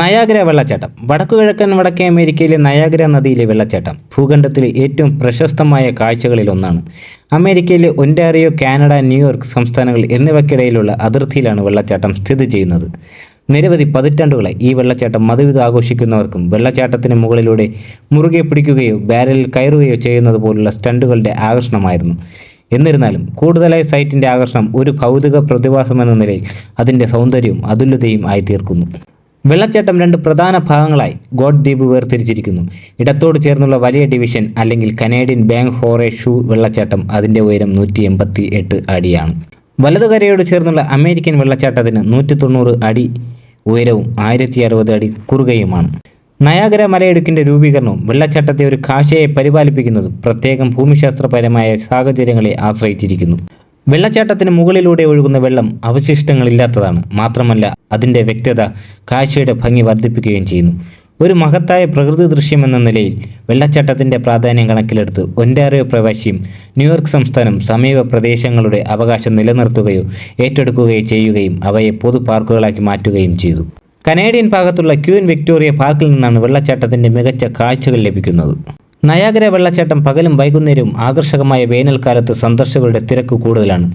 Niagara വെള്ളച്ചാട്ടം. വടക്കുകിഴക്കൻ വടക്കേ അമേരിക്കയിലെ നയാഗ്ര നദിയിലെ വെള്ളച്ചാട്ടം ഭൂഖണ്ഡത്തിലെ ഏറ്റവും പ്രശസ്തമായ കാഴ്ചകളിൽ ഒന്നാണ്. അമേരിക്കയിലെ ഒന്റാറിയോ കാനഡ ന്യൂയോർക്ക് സംസ്ഥാനങ്ങൾ എന്നിവയ്ക്കിടയിലുള്ള അതിർത്തിയിലാണ് വെള്ളച്ചാട്ടം സ്ഥിതി ചെയ്യുന്നത്. നിരവധി പതിറ്റാണ്ടുകളായി ഈ വെള്ളച്ചാട്ടം മതവിധ ആഘോഷിക്കുന്നവർക്കും വെള്ളച്ചാട്ടത്തിന് മുകളിലൂടെ മുറുകെ പിടിക്കുകയോ ബാരലിൽ കയറുകയോ ചെയ്യുന്നത് പോലുള്ള സ്റ്റണ്ടുകളുടെ ആകർഷണമായിരുന്നു. എന്നിരുന്നാലും കൂടുതലായി സൈറ്റിന്റെ ആകർഷണം ഒരു ഭൗതിക പ്രതിഭാസമെന്ന നിലയിൽ അതിന്റെ സൗന്ദര്യവും അതുല്യതയും ആയി തീർക്കുന്നു വെള്ളച്ചാട്ടം രണ്ട് പ്രധാന ഭാഗങ്ങളായി ഗോഡ് ദ്വീപ് വേർതിരിച്ചിരിക്കുന്നു. ഇടത്തോട് ചേർന്നുള്ള വലിയ ഡിവിഷൻ അല്ലെങ്കിൽ കനേഡിയൻ ബാങ്ക് ഹോറെ ഷൂ വെള്ളച്ചാട്ടം അതിന്റെ ഉയരം നൂറ്റി എൺപത്തി എട്ട് അടിയാണ്. വലതുകരയോട് ചേർന്നുള്ള അമേരിക്കൻ വെള്ളച്ചാട്ടത്തിന് നൂറ്റി തൊണ്ണൂറ് അടി ഉയരവും ആയിരത്തി അറുപത് അടി കുറുകയുമാണ്. നയാഗര മലയിടുക്കിന്റെ രൂപീകരണവും വെള്ളച്ചാട്ടത്തെ ഒരു കാഴ്ചയെ പരിപാലിപ്പിക്കുന്നതും പ്രത്യേകം ഭൂമിശാസ്ത്രപരമായ സാഹചര്യങ്ങളെ ആശ്രയിച്ചിരിക്കുന്നു. വെള്ളച്ചാട്ടത്തിന് മുകളിലൂടെ ഒഴുകുന്ന വെള്ളം അവശിഷ്ടങ്ങളില്ലാത്തതാണ്. മാത്രമല്ല അതിന്റെ വ്യക്തത കാഴ്ചയുടെ ഭംഗി വർദ്ധിപ്പിക്കുകയും ചെയ്യുന്നു. ഒരു മഹത്തായ പ്രകൃതി ദൃശ്യം എന്ന നിലയിൽ വെള്ളച്ചാട്ടത്തിന്റെ പ്രാധാന്യം കണക്കിലെടുത്ത് ഒന്റാറിയോ പ്രവാസിയും ന്യൂയോർക്ക് സംസ്ഥാനം സമീപ പ്രദേശങ്ങളുടെ അവകാശം നിലനിർത്തുകയോ ഏറ്റെടുക്കുകയോ ചെയ്യുകയും അവയെ പൊതു പാർക്കുകളാക്കി മാറ്റുകയും ചെയ്തു. കനേഡിയൻ ഭാഗത്തുള്ള ക്യൂൻ വിക്ടോറിയ പാർക്കിൽ നിന്നാണ് വെള്ളച്ചാട്ടത്തിന്റെ മികച്ച കാഴ്ചകൾ ലഭിക്കുന്നത്. നയാഗര വെള്ളച്ചാട്ടം പകലും വൈകുന്നേരവും ആകർഷകമായ വേനൽക്കാലത്ത് സന്ദർശകരുടെ തിരക്ക് കൂടുതലാണ്.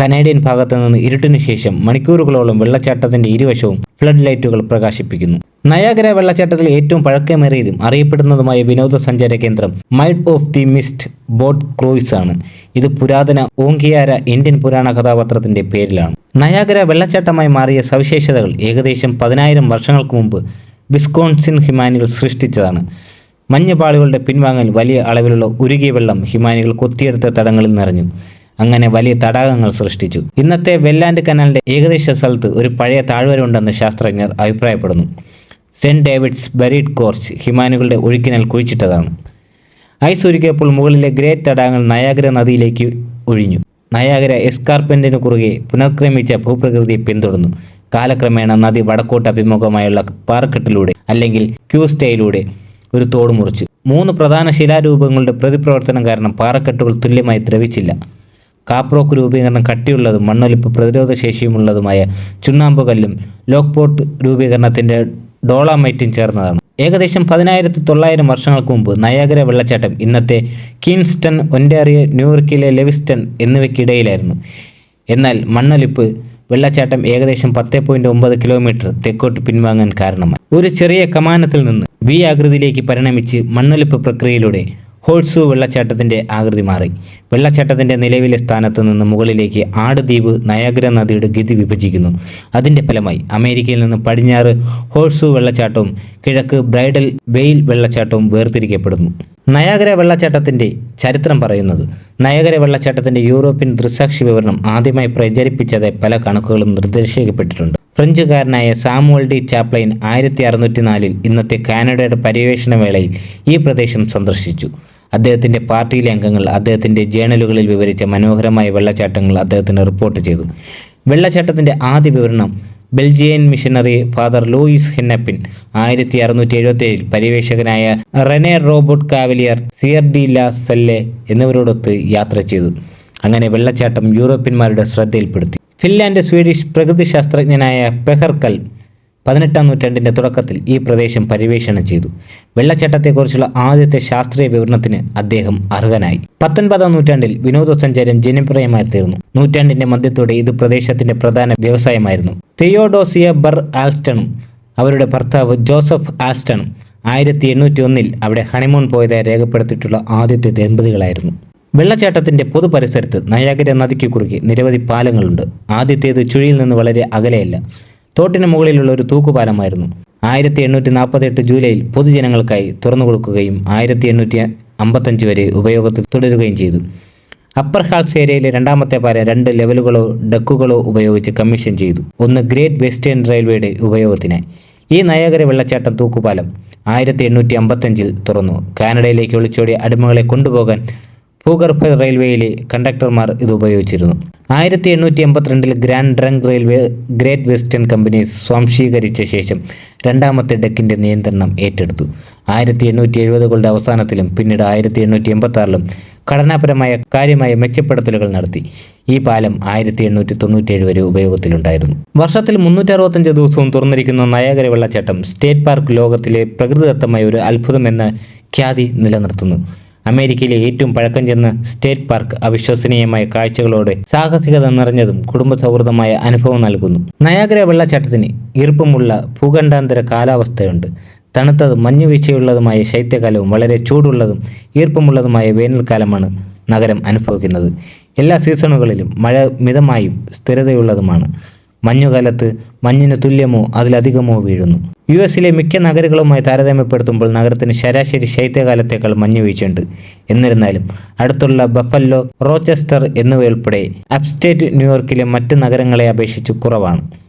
കനേഡിയൻ ഭാഗത്തു നിന്ന് ഇരുട്ടിനു ശേഷം മണിക്കൂറുകളോളം വെള്ളച്ചാട്ടത്തിന്റെ ഇരുവശവും ഫ്ലഡ് ലൈറ്റുകൾ പ്രകാശിപ്പിക്കുന്നു. നയാഗര വെള്ളച്ചാട്ടത്തിൽ ഏറ്റവും പഴക്കമേറിയതും അറിയപ്പെടുന്നതുമായ വിനോദസഞ്ചാര കേന്ദ്രം Maid of the Mist boat cruise ആണ്. ഇത് പുരാതന ഓങ്കിയാര ഇന്ത്യൻ പുരാണ കഥാപാത്രത്തിന്റെ പേരിലാണ്. നയാഗര വെള്ളച്ചാട്ടമായി മാറിയ സവിശേഷതകൾ ഏകദേശം പതിനായിരം വർഷങ്ങൾക്ക് മുമ്പ് വിസ്കോൺസിൻ ഹിമാനികൾ സൃഷ്ടിച്ചതാണ്. മഞ്ഞുപാളികളുടെ പിൻവാങ്ങൽ വലിയ അളവിലുള്ള ഉരുകിയ വെള്ളം ഹിമാനികൾ കൊത്തിയെടുത്ത തടങ്ങളിൽ നിറഞ്ഞു. അങ്ങനെ വലിയ തടാകങ്ങൾ സൃഷ്ടിച്ചു. ഇന്നത്തെ വെല്ലാൻഡ് കനാലിന്റെ ഏകദേശ സ്ഥലത്ത് ഒരു പഴയ താഴ്വര ഉണ്ടെന്ന് ശാസ്ത്രജ്ഞർ അഭിപ്രായപ്പെടുന്നു. സെന്റ് ഡേവിഡ്സ് ബരീഡ് കോർച്ച് ഹിമാനികളുടെ ഒഴുക്കിനാൽ കുഴിച്ചിട്ടതാണ്. ഐസ് ഉരുകിയപ്പോൾ മുകളിലെ ഗ്രേറ്റ് തടാകങ്ങൾ നയാഗര നദിയിലേക്ക് ഒഴിഞ്ഞു. നയാഗര എസ്കാർപെന്റിനു കുറുകെ പുനർക്രമിച്ച ഭൂപ്രകൃതിയെ പിന്തുടർന്നു. കാലക്രമേണ നദി വടക്കോട്ട് അഭിമുഖമായുള്ള പാർക്കെട്ടിലൂടെ അല്ലെങ്കിൽ ക്യൂസ്റ്റയിലൂടെ ഒരു തോട് മുറിച്ചു. മൂന്ന് പ്രധാന ശിലാരൂപങ്ങളുടെ പ്രതിപ്രവർത്തനം കാരണം പാറക്കെട്ടുകൾ തുല്യമായി ദ്രവിച്ചില്ല. കാപ്രോക്ക് രൂപീകരണം കട്ടിയുള്ളതും മണ്ണൊലിപ്പ് പ്രതിരോധ ശേഷിയുമുള്ളതുമായ ചുണ്ണാമ്പുകല്ലും ലോക്ക്പോട്ട് രൂപീകരണത്തിന്റെ ഡോളാമൈറ്റും ചേർന്നതാണ്. ഏകദേശം പതിനായിരത്തി തൊള്ളായിരം വർഷങ്ങൾക്ക് മുമ്പ് നയാഗര വെള്ളച്ചാട്ടം ഇന്നത്തെ കിൻസ്റ്റൺ ഒന്റാറിയോ ന്യൂയോർക്കിലെ ലെവിസ്റ്റൺ എന്നിവയ്ക്കിടയിലായിരുന്നു. എന്നാൽ മണ്ണൊലിപ്പ് വെള്ളച്ചാട്ടം ഏകദേശം പത്ത് പോയിന്റ് ഒമ്പത് കിലോമീറ്റർ തെക്കോട്ട് പിൻവാങ്ങാൻ കാരണമായി. ഒരു ചെറിയ കമാനത്തിൽ നിന്ന് വി ആകൃതിയിലേക്ക് പരിണമിച്ച് മണ്ണൊലിപ്പ് പ്രക്രിയയിലൂടെ ഹോഴ്സു വെള്ളച്ചാട്ടത്തിന്റെ ആകൃതി മാറി. വെള്ളച്ചാട്ടത്തിന്റെ നിലവിലെ സ്ഥാനത്ത് നിന്ന് മുകളിലേക്ക് ആടുദ്വീപ് നയാഗ്ര നദിയുടെ ഗതി വിഭജിക്കുന്നു. അതിന്റെ ഫലമായി അമേരിക്കയിൽ നിന്ന് പടിഞ്ഞാറ് ഹോഴ്സു വെള്ളച്ചാട്ടവും കിഴക്ക് ബ്രൈഡൽ വെയിൽ വെള്ളച്ചാട്ടവും വേർതിരിക്കപ്പെടുന്നു. നയാഗര വെള്ളച്ചാട്ടത്തിന്റെ ചരിത്രം പറയുന്നത്. നയാഗര വെള്ളച്ചാട്ടത്തിന്റെ യൂറോപ്യൻ ദൃസാക്ഷി വിവരണം ആദ്യമായി പ്രചരിപ്പിച്ചതായി പല കണക്കുകളും നിർദ്ദേശിക്കപ്പെട്ടിട്ടുണ്ട്. ഫ്രഞ്ചുകാരനായ സാമുവൽ ഡി ചാപ്ലൈൻ ആയിരത്തി അറുന്നൂറ്റി നാലിൽ ഇന്നത്തെ കാനഡയുടെ പര്യവേഷണ വേളയിൽ ഈ പ്രദേശം സന്ദർശിച്ചു. അദ്ദേഹത്തിന്റെ പാർട്ടിയിലെ അംഗങ്ങൾ അദ്ദേഹത്തിന്റെ ജേണലുകളിൽ വിവരിച്ച മനോഹരമായ വെള്ളച്ചാട്ടങ്ങൾ അദ്ദേഹത്തിന് റിപ്പോർട്ട് ചെയ്തു. വെള്ളച്ചാട്ടത്തിന്റെ ആദ്യ വിവരണം Belgian missionary father Louis Hennepin ആയിരത്തി അറുന്നൂറ്റി എഴുപത്തി ഏഴിൽ പര്യവേഷകനായ Rene Robert Cavelier Sieur de La Salle എന്നിവരോടൊത്ത് യാത്ര ചെയ്തു. അങ്ങനെ വെള്ളച്ചാട്ടം യൂറോപ്യന്മാരുടെ ശ്രദ്ധയിൽപ്പെടുത്തി. ഫിൻലാൻഡ് സ്വീഡിഷ് പ്രകൃതിശാസ്ത്രജ്ഞനായ പെഹർക്കൽ പതിനെട്ടാം നൂറ്റാണ്ടിന്റെ തുടക്കത്തിൽ ഈ പ്രദേശം പര്യവേഷണം ചെയ്തു. വെള്ളച്ചാട്ടത്തെക്കുറിച്ചുള്ള ആദ്യത്തെ ശാസ്ത്രീയ വിവരണത്തിന് അദ്ദേഹം അർഹനായി. പത്തൊൻപതാം നൂറ്റാണ്ടിൽ വിനോദസഞ്ചാരം ജനപ്രിയമായി തീർന്നു. നൂറ്റാണ്ടിന്റെ മധ്യത്തോടെ ഇത് പ്രദേശത്തിന്റെ പ്രധാന വ്യവസായമായിരുന്നു. തിയോഡോസിയ ബർ ആൽസ്റ്റണും അവരുടെ ഭർത്താവ് ജോസഫ് ആൽസ്റ്റണും ആയിരത്തി എണ്ണൂറ്റി ഒന്നിൽ അവിടെ ഹണിമൂൺ പോയതായി രേഖപ്പെടുത്തിയിട്ടുള്ള ആദ്യത്തെ ദമ്പതികളായിരുന്നു. വെള്ളച്ചാട്ടത്തിന്റെ പൊതുപരിസരത്ത് നയാഗര നദിക്ക് കുറുകെ നിരവധി പാലങ്ങളുണ്ട്. ആദ്യത്തേത് ചുഴിയിൽ നിന്ന് വളരെ അകലെയല്ല. തോട്ടിന് മുകളിലുള്ള ഒരു തൂക്കുപാലമായിരുന്നു. ആയിരത്തി എണ്ണൂറ്റി നാൽപ്പത്തെട്ട് ജൂലൈയിൽ പൊതുജനങ്ങൾക്കായി തുറന്നു കൊടുക്കുകയും ആയിരത്തി എണ്ണൂറ്റി അമ്പത്തഞ്ച് വരെ ഉപയോഗത്തിൽ തുടരുകയും ചെയ്തു. അപ്പർ ഹാൾസ് ഏരിയയിലെ രണ്ടാമത്തെ പാലം രണ്ട് ലെവലുകളോ ഡക്കുകളോ ഉപയോഗിച്ച് കമ്മീഷൻ ചെയ്തു. ഒന്ന് ഗ്രേറ്റ് വെസ്റ്റേൺ റെയിൽവേയുടെ ഉപയോഗത്തിനായി ഈ നയാഗര വെള്ളച്ചാട്ടം തൂക്കുപാലം ആയിരത്തി എണ്ണൂറ്റി അമ്പത്തഞ്ചിൽ തുറന്നു. കാനഡയിലേക്ക് ഒളിച്ചോടിയ അടിമകളെ കൊണ്ടുപോകാൻ ഭൂഗർഭ റെയിൽവേയിലെ കണ്ടക്ടർമാർ ഇത് ഉപയോഗിച്ചിരുന്നു. ആയിരത്തി എണ്ണൂറ്റി എൺപത്തിരണ്ടിൽ Grand Trunk Railway Great Western company സ്വാംശീകരിച്ച ശേഷം രണ്ടാമത്തെ ഡെക്കിന്റെ നിയന്ത്രണം ഏറ്റെടുത്തു. ആയിരത്തി എണ്ണൂറ്റി എഴുപതുകളുടെ അവസാനത്തിലും പിന്നീട് ആയിരത്തി എണ്ണൂറ്റി എൺപത്താറിലും ഘടനാപരമായ കാര്യമായ മെച്ചപ്പെടുത്തലുകൾ നടത്തി. ഈ പാലം ആയിരത്തി എണ്ണൂറ്റി തൊണ്ണൂറ്റിയേഴ് വരെ ഉപയോഗത്തിലുണ്ടായിരുന്നു. വർഷത്തിൽ മുന്നൂറ്റി അറുപത്തഞ്ച് ദിവസവും തുറന്നിരിക്കുന്ന നയാഗര വെള്ളച്ചാട്ടം സ്റ്റേറ്റ് പാർക്ക് ലോകത്തിലെ പ്രകൃതിദത്തമായ ഒരു അത്ഭുതമെന്ന ഖ്യാതി നിലനിർത്തുന്നു. അമേരിക്കയിലെ ഏറ്റവും പഴക്കം ചെന്ന സ്റ്റേറ്റ് പാർക്ക് അവിശ്വസനീയമായ കാഴ്ചകളോടെ സാഹസികത നിറഞ്ഞതും കുടുംബ സൗഹൃദമായ അനുഭവം നൽകുന്നു. നയാഗ്ര വെള്ളച്ചാട്ടത്തിന് ഈർപ്പമുള്ള ഭൂഖണ്ഡാന്തര കാലാവസ്ഥയുണ്ട്. തണുത്തതും മഞ്ഞുവീഴ്ചയുള്ളതുമായ ശൈത്യകാലവും വളരെ ചൂടുള്ളതും ഈർപ്പമുള്ളതുമായ വേനൽക്കാലമാണ് നഗരം അനുഭവിക്കുന്നത്. എല്ലാ സീസണുകളിലും മഴ മിതമായും സ്ഥിരതയുള്ളതുമാണ്. മഞ്ഞുകാലത്ത് മഞ്ഞിന് തുല്യമോ അതിലധികമോ വീഴുന്നു. യു എസിലെ മിക്ക നഗരങ്ങളുമായി താരതമ്യപ്പെടുത്തുമ്പോൾ നഗരത്തിന് ശരാശരി ശൈത്യകാലത്തേക്കാൾ മഞ്ഞ് വീഴ്ചയുണ്ട്. എന്നിരുന്നാലും അടുത്തുള്ള ബഫല്ലോ റോച്ചസ്റ്റർ എന്നിവയുൾപ്പെടെ അപ്സ്റ്റേറ്റ് ന്യൂയോർക്കിലെ മറ്റ് നഗരങ്ങളെ അപേക്ഷിച്ച് കുറവാണ്.